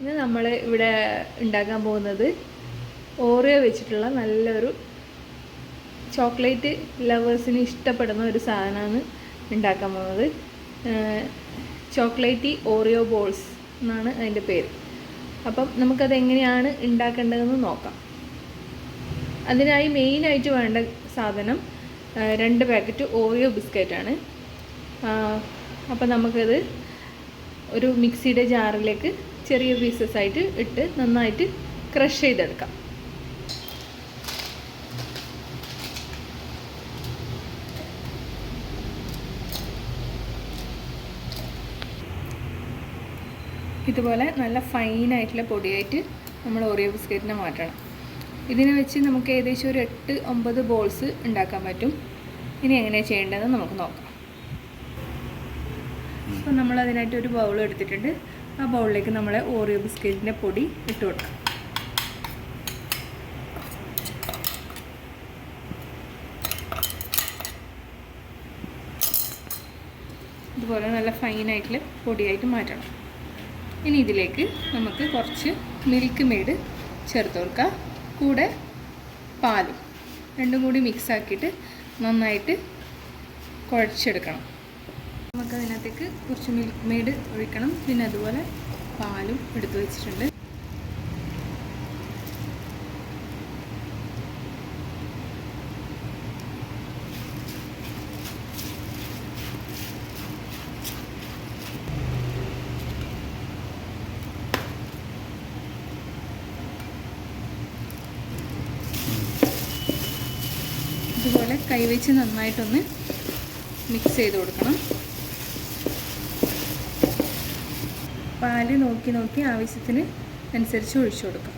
ഇന്ന് നമ്മൾ ഇവിടെ ഉണ്ടാക്കാൻ പോകുന്നത് ഓറിയോ വെച്ചിട്ടുള്ള നല്ലൊരു ചോക്ലേറ്റ് ലവേഴ്സിന് ഇഷ്ടപ്പെടുന്ന ഒരു സാധനമാണ് ഉണ്ടാക്കാൻ പോകുന്നത്. ചോക്ലേറ്റി ഓറിയോ ബോൾസ് എന്നാണ് അതിന്റെ പേര്. അപ്പം നമുക്കത് എങ്ങനെയാണ് ഉണ്ടാക്കേണ്ടതെന്ന് നോക്കാം. അതിനായി മെയിനായിട്ട് വേണ്ട സാധനം രണ്ട് പാക്കറ്റ് ഓറിയോ ബിസ്ക്കറ്റാണ്. അപ്പം നമുക്കത് ഒരു മിക്സിയുടെ ജാറിലേക്ക് ചെറിയ പീസസ് ആയിട്ട് ഇട്ട് നന്നായിട്ട് ക്രഷ് ചെയ്തെടുക്കാം. ഇതുപോലെ നല്ല ഫൈനായിട്ടുള്ള പൊടിയായിട്ട് നമ്മൾ ഓറിയോ ബിസ്ക്കറ്റിനെ മാറ്റണം. ഇതിനെ വെച്ച് നമുക്ക് ഏകദേശം ഒരു എട്ട് ഒമ്പത് ബോൾസ് ഉണ്ടാക്കാൻ പറ്റും. ഇനി എങ്ങനെയാണ് ചെയ്യേണ്ടതെന്ന് നമുക്ക് നോക്കാം. അപ്പോൾ നമ്മൾ അതിനായിട്ട് ഒരു ബൗൾ എടുത്തിട്ടുണ്ട്. ആ ബൗളിലേക്ക് നമ്മൾ ഓറിയോ ബിസ്ക്കറ്റിന്റെ പൊടി ഇട്ട് കൊടുക്കാം. ഇതുപോലെ നല്ല ഫൈനായിട്ടുള്ള പൊടിയായിട്ട് മാറ്റണം. ഇനി ഇതിലേക്ക് നമുക്ക് കുറച്ച് മിൽക്ക് മെയ്ഡ് ചേർത്ത് കൊടുക്കുക കൂടെ പാലും. രണ്ടും കൂടി മിക്സ് ആക്കിയിട്ട് നന്നായിട്ട് കുഴച്ചെടുക്കണം. നമുക്ക് അതിനകത്തേക്ക് കുറച്ച് മിൽക്ക് മെയ്ഡ് ഒഴിക്കണം. പിന്നെ അതുപോലെ പാലും എടുത്തു വെച്ചിട്ടുണ്ട്. ഇതുപോലെ കൈവച്ച് നന്നായിട്ടൊന്ന് മിക്സ് ചെയ്ത് കൊടുക്കണം. പാൽ നോക്കി നോക്കി ആവശ്യത്തിന് അനുസരിച്ച് ഒഴിച്ചു കൊടുക്കാം.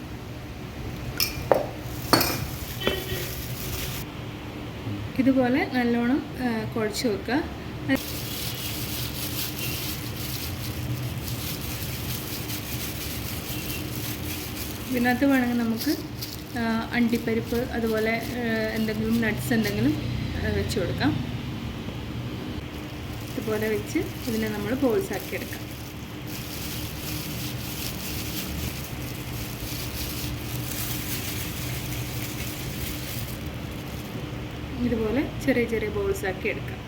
ഇതുപോലെ നല്ലോണം കുഴച്ച് വെക്കുക. ഇതിനകത്ത് വേണമെങ്കിൽ നമുക്ക് അണ്ടിപ്പരിപ്പ് അതുപോലെ എന്തെങ്കിലും നട്ട്സ് എന്തെങ്കിലും വെച്ച് കൊടുക്കാം. ഇതുപോലെ വെച്ച് ഇതിനെ നമ്മൾ ബോൾസ് ആക്കി എടുക്കാം. ഇതുപോലെ ചെറിയ ചെറിയ ബോൾസ് ആക്കി എടുക്കാം.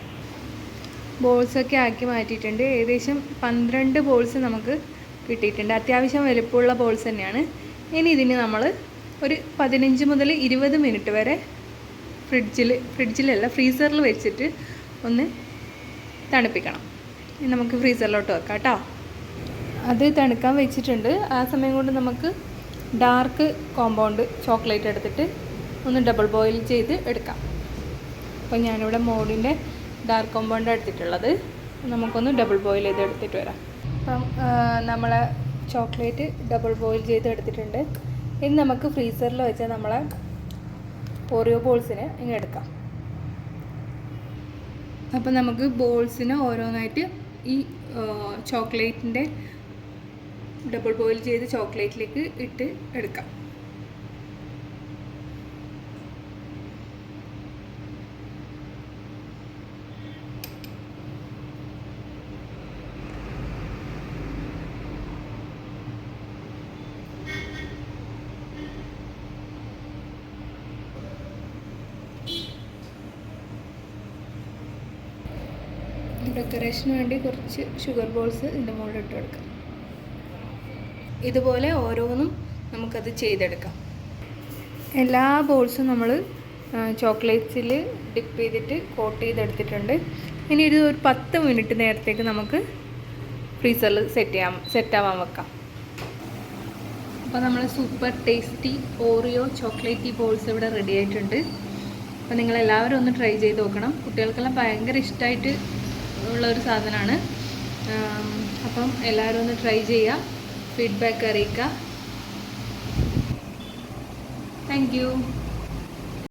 ബോൾസ് ഒക്കെ ആക്കി മാറ്റിയിട്ടുണ്ട്. ഏകദേശം പന്ത്രണ്ട് ബോൾസ് നമുക്ക് കിട്ടിയിട്ടുണ്ട്. അത്യാവശ്യം വലുപ്പമുള്ള ബോൾസ് തന്നെയാണ്. ഇനി ഇതിന് നമ്മൾ ഒരു പതിനഞ്ച് മുതൽ ഇരുപത് മിനിറ്റ് വരെ ഫ്രിഡ്ജിൽ ഫ്രിഡ്ജിലല്ല ഫ്രീസറിൽ വെച്ചിട്ട് ഒന്ന് തണുപ്പിക്കണം. നമുക്ക് ഫ്രീസറിലോട്ട് വെക്കാം കേട്ടോ. അത് തണുക്കാൻ വെച്ചിട്ടുണ്ട്. ആ സമയം കൊണ്ട് നമുക്ക് ഡാർക്ക് കോമ്പൗണ്ട് ചോക്ലേറ്റ് എടുത്തിട്ട് ഒന്ന് ഡബിൾ ബോയിൽ ചെയ്ത് എടുക്കാം. അപ്പോൾ ഞാനിവിടെ മോഡിന്റെ ഡാർക്ക് കോമ്പൗണ്ട് എടുത്തിട്ടുള്ളത്. നമുക്കൊന്ന് ഡബിൾ ബോയിൽ ചെയ്ത് എടുത്തിട്ട് വരാം. അപ്പം നമ്മൾ ചോക്ലേറ്റ് ഡബിൾ ബോയിൽ ചെയ്ത് എടുത്തിട്ടുണ്ട്. ഇനി നമുക്ക് ഫ്രീസറിൽ വെച്ച് നമ്മളെ ഓറിയോ ബോൾസിനെ ഇങ്ങനെ എടുക്കാം. അപ്പം നമുക്ക് ബോൾസിന് ഓരോന്നായിട്ട് ഈ ചോക്ലേറ്റിന്റെ ഡബിൾ ബോയിൽ ചെയ്ത് ചോക്ലേറ്റിലേക്ക് ഇട്ട് എടുക്കാം. ഡെക്കറേഷന് വേണ്ടി കുറച്ച് ഷുഗർ ബോൾസ് ഇതിന്റെ മുകളിൽ ഇട്ട് കൊടുക്കാം. ഇതുപോലെ ഓരോന്നും നമുക്കത് ചെയ്തെടുക്കാം. എല്ലാ ബോൾസും നമ്മൾ ചോക്ലേറ്റ്സിൽ ഡിപ്പ് ചെയ്തിട്ട് കോട്ട് ചെയ്തെടുത്തിട്ടുണ്ട്. ഇനി ഇത് ഒരു പത്ത് മിനിറ്റ് നേരത്തേക്ക് നമുക്ക് ഫ്രീസറിൽ സെറ്റ് ചെയ്യാം സെറ്റ് ആവാൻ വെക്കാം. അപ്പോൾ നമ്മൾ super tasty Oreo chocolatey balls ഇവിടെ റെഡി ആയിട്ടുണ്ട്. അപ്പോൾ നിങ്ങളെല്ലാവരും ഒന്ന് ട്രൈ ചെയ്ത് നോക്കണം. കുട്ടികൾക്കെല്ലാം ഭയങ്കര ഇഷ്ടമായിട്ട് ഉള്ള ഒരു സാധനമാണ്. അപ്പം എല്ലാവരും ഒന്ന് ട്രൈ ചെയ്യുക ഫീഡ്ബാക്ക് അറിയിക്കുക താങ്ക്